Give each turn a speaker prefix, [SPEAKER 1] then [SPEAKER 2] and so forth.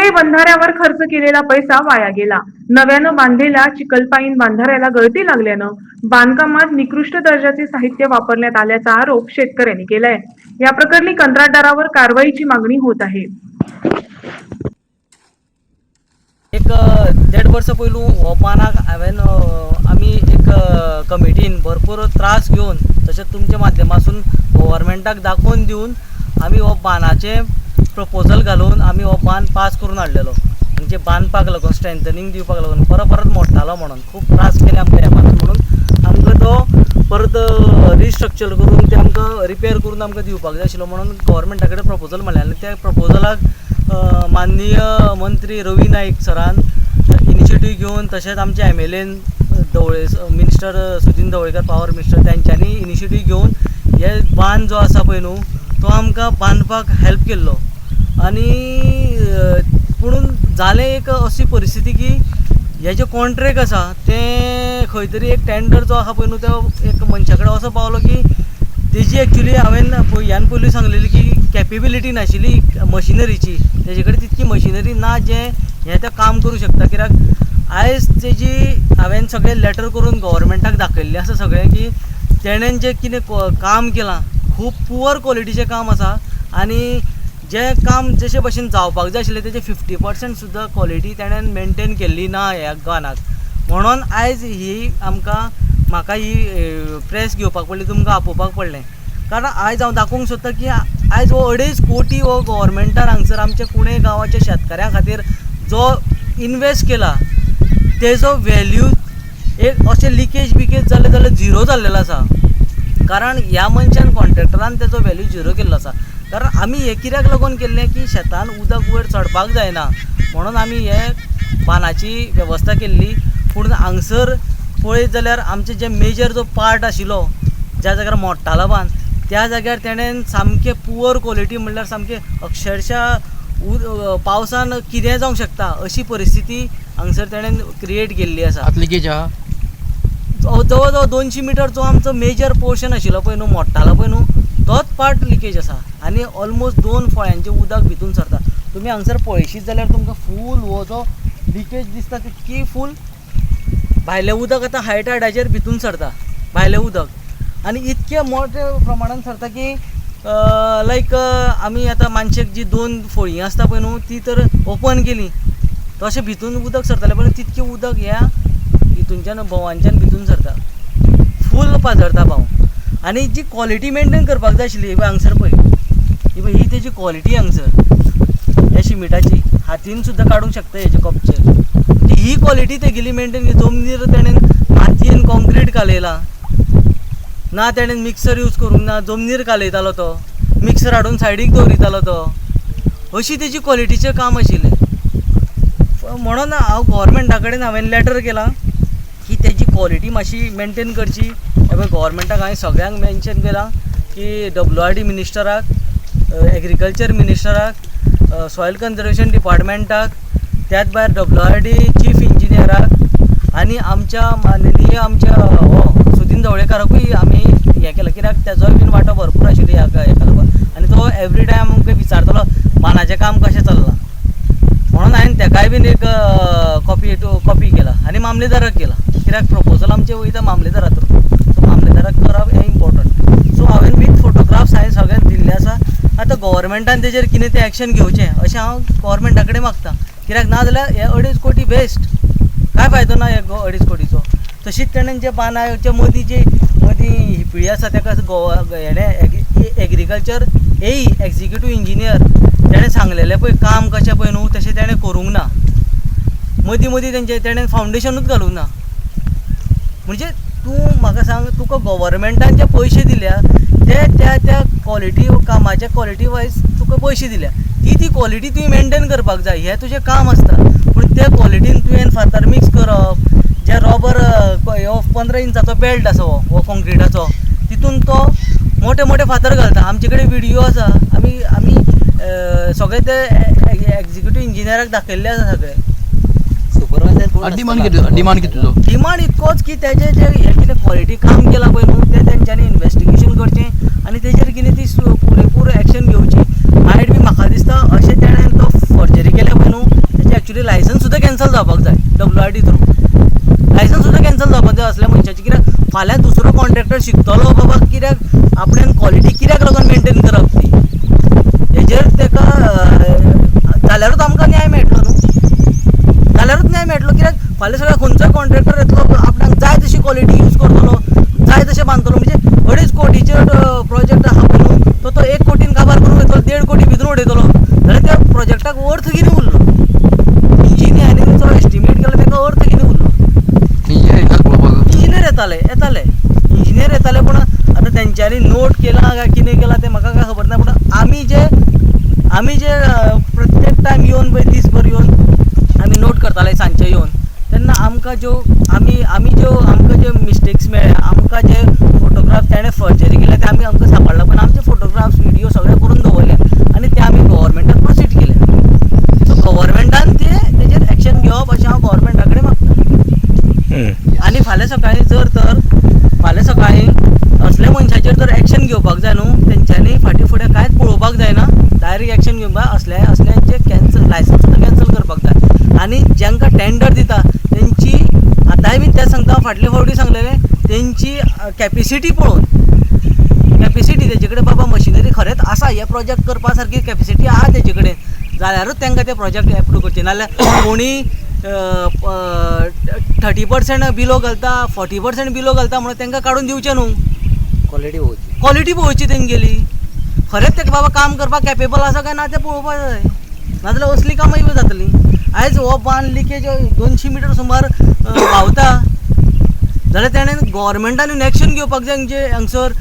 [SPEAKER 1] कुठल्याही बंधाऱ्यावर खर्च केलेला पैसा वाया गेला. नव्यानं बांधलेल्या चिकलपाईन बांधाऱ्याला गळती लागल्यानं बांधकामात निकृष्ट दर्जाचे साहित्य वापरण्यात आल्याचा आरोप शेतकऱ्यांनी केलाय. या प्रकरणी कंत्राटदारावर कारवाईची मागणी होत आहे.
[SPEAKER 2] एक अ, देड पहिलू पयलू हो पानाक हांवें आमी एक कमिटीन भरपूर त्रास घेवन तशेंच तुमच्या माध्यमातून गव्हर्मेंटाक दाखोवन दिवन आमी हो बांदाचे प्रपोजल घालून आमी हो बांद पास करून हाडलेलो म्हणजे बांदपाक लागून स्ट्रेंथनींग दिवपाक लागून परत परत मोडटालो म्हणून. खूब त्रास केले आमकां ह्या बांदाक म्हणून. आमकां तो परत रिस्ट्रक्चर करून ते आमकां रिपेर करून आमकां दिवपाक जाय आशिल्लो म्हणून गव्हर्मेंटा कडेन प्रपोजल म्हणलें. आनी त्या प्रपोजलाक माननीय मंत्री रवी नाईक सरान इनिशिएटीव घेवन तशेंच आमचे M L N Dhavale minister Sudin Dhavalikar power minister तेंच्यांनी इनिशिएटीव घेवन हे बांद जो आसा पळय न्हू तो आमकां बांदपाक हेल्प केल्लो. आनी पुणून जालें एक अशी परिस्थिती की हे जे कॉन्ट्रॅक्ट आसा ते खंय तरी एक टेंडर जो आसा पळय न्हू तो एक मनशा कडेन असो पावलो की तेजी एक्चुली हांवें ह्यान पयलीं सांगलेली की कॅपेबिलिटी नाशिल्ली मशिनरीची तेजे कडेन तितकी मशिनरी ना जे हें तें काम करूं शकता. कित्याक आयज तेजी हांवें सगळें लेटर करून गव्हर्मेंटाक दाखयल्लें आसा सगळें की तेणेन जें कितें काम केलां खूब पुअर क्वॉलिटीचें काम आसा आनी जें काम जशे भशेन जावपाक जाय आशिल्लें तेजे फिफ्टी पर्संट सुद्दां क्वॉलिटी ताणें मेनटेन केल्ली ना ह्या गानाक. म्हणून आयज ही आमकां म्हाका ही प्रेस घेवपाक पडली तुमकां आपोवपाक पडलें. कारण आयज हांव दाखोवंक सोदतां की आयज हो अडेज कोटी हो गोवोरमेंटान हांगसर आमच्या कुणे गांवाच्या शेतकाऱ्यां खातीर जो इन्वेस्ट केला तेजो व्हॅल्यू एक अशें लिकेज बिकेज जालें जाल्यार झिरो जाल्लेलो आसा. कारण ह्या मनशान कॉन्ट्रेक्टरान तेजो व्हॅल्यू झिरो केल्लो आसा. कारण आमी हे कित्याक लागून केल्लें की शेतान उदक वयर चडपाक जायना. म्हणून आमी हे बांदाची वेवस्था केल्ली. पूण हांगसर पळयत जाल्यार आमचे जे मेजर जो पार्ट आशिल्लो ज्या जाग्यार मोडटालो बांद त्या जाग्यार तेणेन सामकें पुअर क्वॉलिटी म्हणल्यार सामकें अक्षरशा उद पावसान कितेंय जावंक शकता अशी परिस्थिती हांगसर तेणेन क्रिएट केल्ली आसा.
[SPEAKER 3] लिकेज आहा
[SPEAKER 2] जवळ जवळ दोनशी मिटर जो आमचो मेजर पोर्शन आशिल्लो पळय न्हू मोडटालो पळय न्हू तोच पार्ट लिकेज आसा. आनी ऑलमोस्ट दोन फळ्यांचें उदक भितून सरता तुमी हांगसर पळयशीत जाल्यार तुमकां फूल हो जो लिकेज दिसता तितकी फूल भायलें उदक आतां हाय टायडाचेर भितून सरता. भायलें उदक. आनी इतकें मोठ्या प्रमाणान सरता की लायक आमी आतां मानशेक जी दोन फळीं आसता पळय न्हू हो, ती तर ओपन केली. तशें भितून उदक सरतालें पूण तितकें उदक ह्या हितूनच्यान भोंवांच्यान भितून सरता. फूल पाजरता भाव. आनी जी क्वॉलिटी मेनटेन करपाक जाय आशिल्ली हांगसर पळय. ही ही तेजी क्वालिटी हांगसर ह्या शिमिटाची हातीन सुद्दां काडूंक शकता हेजे कपचे म्हणजे ही क्वॉलिटी तेगेली मेंटेन जमनीर तेणेन मातयेन कॉन्क्रीट कालयलां ना तेणेन मिक्सर यूज करूंक ना जमनीर कालयतालो तो मिक्सर हाडून सायडीक दवरितालो तो. अशी तेजी क्वॉलिटीचें काम आशिल्लें म्हणून हांव गोवोरमेंटा कडेन हांवें लॅटर केलां की तेजी क्वॉलिटी मातशी मेंटेन करची. हे पळय हांवें सगळ्यांक मेन्शन केलां की डब्ल्यू आर डी मिनिस्टराक एग्रीकल्चर मिनिस्टराक सॉयल कन्जर्वेशन डिपार्टमेंटाक त्याच भायर डब्ल्यू आर डी चीफ इंजिनियराक आनी आमच्या माननीय आमच्या हो सुदीन ढवळेकाराकूय आमी हें केलां कित्याक तेजोय बीन वांटो भरपूर आशिल्लो ह्या हेका लागून आनी तो एवरी टायम आमकां विचारतालो मानाचें काम कशें चल्लां? म्हणून हांवें तेकाय बीन एक कॉपी टू कॉपी केला आनी मामलेदाराक केला. कित्याक प्रपोजल आमचें वयता मामलेदारा थ्रू सो मामलेदाराक करप हें इम्पॉर्टंट सो हांवें विथ फोटोग्राफ्स हांवें सगळ्यांक दिल्ले आसा आतां गव्हर्मेंटान तेजेर कितें तें एक्शन घेवचें? अशें हांव गव्हर्मेंटा कडेन मागतां. कित्याक ना जाल्यार हे अडेज कोटी वेस्ट काय फायदो ना हे अडेज कोटीचो? तशीच ताणें जे बांदाच्या मदीं जी मदीं हिपळी आसा तेका Goa हेणें agriculture A E executive engineer तेणें सांगलेलें पळय काम कशें पळय न्हू तशें तेणें करूंक ना. मदीं मदीं तेंचे तेणें फावंडेशनूच घालूंक ना. म्हणजे तूं म्हाका सांग तुका गव्हर्मेंटान जे पयशे दिल्या ते त्या त्या क्वॉलिटी कामाच्या क्वॉलिटी वायज तुका पयशे दिल्या ती ती क्वॉलिटी तुवें मेंटेन करपाक जाय. हें तुजें काम आसता पूण त्या क्वॉलिटीन तुवें फातर मिक्स करप. जे रॉबर हो पंदरा इंचाचो बेल्ट आसा हो हो कॉन्क्रिटाचो तितून तो मोठे मोठे फातर घालता. आमचे कडेन व्हिडियो आसा. आमी आमी सगळे ते एक्झिक्युटीव इंजिनियराक दाखयल्ले आसा सगळे.
[SPEAKER 3] डिमांड किती डिमांड किती तुजो
[SPEAKER 2] डिमांड इतकोच की तेजे जे हे कितें क्वॉलिटी काम केलां पळय न्हू तें तेंच्यांनी इन्वेस्टिगेशन करचें आनी तेजेर कितें ती पुरेपूर एक्शन घेवची मायट बी म्हाका दिसता अशें तेणेन तो फॉर्जरी केल्या पळय न्हू लायसन्स सुद्दां कॅन्सल जावपाक जाय W R D through licence सुद्दां कॅन्सल जावपाक जाय असल्या मनशाची कित्याक फाल्यां दुसरो कॉन्ट्रॅक्टर शिकतलो बाबा कित्याक आपल्यान क्वॉलिटी कित्याक लागून मेंटेन करप ती. हेजेर तेका जाल्यारूच आमकां न्याय मेळटलो मेळटलो कित्याक फाल्यां सगळ्या खंयचोय कॉन्ट्रॅक्टर येतलो आपणाक जाय तशी क्वॉलिटी यूज करतलो जाय तशें बांदतलो म्हणजे अडीच कोटीचेर प्रोजेक्ट आहा पळय न्हू तो तो एक कोटीन काबार करून वयतलो देड कोटी भितर उडयतलो जाल्यार त्या प्रोजेक्टाक अर्थ कितें उरलो इंजिनियरींगचो एस्टिमेट केलो ताका अर्थ कितें उरलो इंजिनियर येताले येताले. इंजिनियर येताले पूण आतां तेंच्यांनी नोट केला काय कितें केला तें म्हाका काय खबर ना पूण आमी जे आमी जे प्रत्येक टायम येवन पळय येवन करताले सांजचे येवन तेन्ना आमकां ज्यो आमी आमी ज्यो आमकां ज्यो मिस्टेक्स मेळ्ळ्या आमकां जे फोटोग्राफ ताणें फर्जरी केले ते आमी आमकां सांबाळ्ळा पण आमचे फोटोग्राफ्स व्हिडियो सगळे करून दवरले आनी ते आमी गव्हर्मेंटाक प्रोसीड केले. सो गव्हर्मेंटान ते तेजेर एक्शन घेवप अशें हांव गव्हर्मेंटा कडेन मागतां आणि फाल्यां सकाळी जर तर फाल्यां सकाळी असल्या मनशाचेर जर एक्शन घेवपाक जाय न्हू. तेंच्यांनी फाटीं फुडें कांयच पळोवपाक जायना. डायरेक्ट एक्शन घेवपाक असल्या असल्यांचे कॅन्सल लायसन्स कॅन्सल करपाक जाय. आनी जांकां टेंडर दिता तेंची आतांय बी ते सांगता फाटले फावटी सांगलेलें तेंची कॅपेसिटी पळोवन. कॅपेसिटी तेजे कडेन बाबा मशिनरी खरेंच आसा हे प्रोजेक्ट करपा सारकी कॅपेसिटी आहा तेजे कडेन जाल्यारूच तांकां ते प्रोजेक्ट एप्रूव करचे. नाजाल्यार कोणी थर्टी पर्संट बिलो घालता फोर्टी पर्संट बिलो घालता म्हणून तांकां काडून दिवचें न्हू.
[SPEAKER 4] क्वॉलिटी होवची
[SPEAKER 2] क्वॉलिटी पळोवची तेंगेली खरेंच ताका बाबा काम करपाक कॅपेबल आसा काय ना तें पळोवपाक जाय. नाजाल्यार असली कामां जातलीं. आयज हो बांद लिकेज दोनशी मिटर सुमार व्हांवता जाल्यार तेणें गोवोरमेंटान एक्शन घेवपाक जाय हांगसर